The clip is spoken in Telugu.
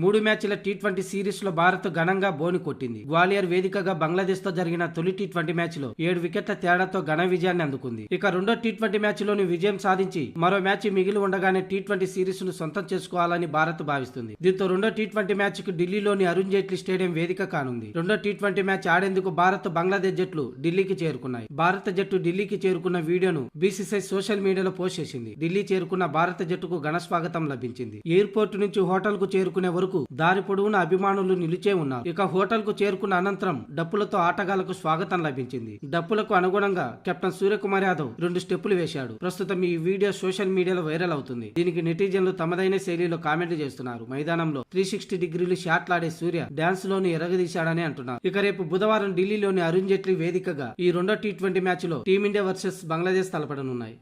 మూడు మ్యాచ్ల టీ ట్వంటీ సిరీస్లో భారత్ ఘనంగా బోని కొట్టింది. గ్వాలియర్ వేదికగా బంగ్లాదేశ్తో జరిగిన తొలి టీ ట్వంటీ మ్యాచ్లో ఏడు వికెట్ల తేడాతో ఘన విజయాన్ని అందుకుంది. ఇక రెండో టీ ట్వంటీ మ్యాచ్లోని విజయం సాధించి మరో మ్యాచ్ మిగిలి ఉండగానే టీ ట్వంటీ సిరీస్ను సొంతం చేసుకోవాలని భారత్ భావిస్తుంది. దీంతో రెండో టీ ట్వంటీ మ్యాచ్కు ఢిల్లీలోని అరుణ్ జైట్లీ స్టేడియం వేదిక కానుంది. రెండో టీ ట్వంటీ మ్యాచ్ ఆడేందుకు భారత్ బంగ్లాదేశ్ జట్లు ఢిల్లీకి చేరుకున్నాయి. భారత జట్టు ఢిల్లీకి చేరుకున్న వీడియోను బీసీసీఐ సోషల్ మీడియాలో పోస్ట్ చేసింది. ఢిల్లీ చేరుకున్న భారత జట్టుకు ఘన స్వాగతం లభించింది. ఎయిర్పోర్ట్ నుంచి హోటల్కు చేరుకునే వరకు దారి పొడవున అభిమానులు నిలిచే ఉన్నారు. ఇక హోటల్కు చేరుకున్న అనంతరం డప్పులతో ఆటగాళ్ళకు స్వాగతం లభించింది. డప్పులకు అనుగుణంగా కెప్టెన్ సూర్యకుమార్ యాదవ్ రెండు స్టెప్పులు వేశాడు. ప్రస్తుతం ఈ వీడియో సోషల్ మీడియాలో వైరల్ అవుతుంది. దీనికి నెటిజన్లు తమదైన శైలిలో కామెంట్ చేస్తున్నారు. మైదానంలో త్రీ సిక్స్టీ డిగ్రీలు షాట్లాడే సూర్య డాన్స్లోని ఎరగదీశాడని అంటున్నారు. ఇక రేపు బుధవారం ఢిల్లీలోని అరుణ్ జైట్లీ వేదికగా ఈ రెండో టీ ట్వంటీ మ్యాచ్లో టీమిండియా వర్సెస్ బంగ్లాదేశ్ తలపడనున్నాయి.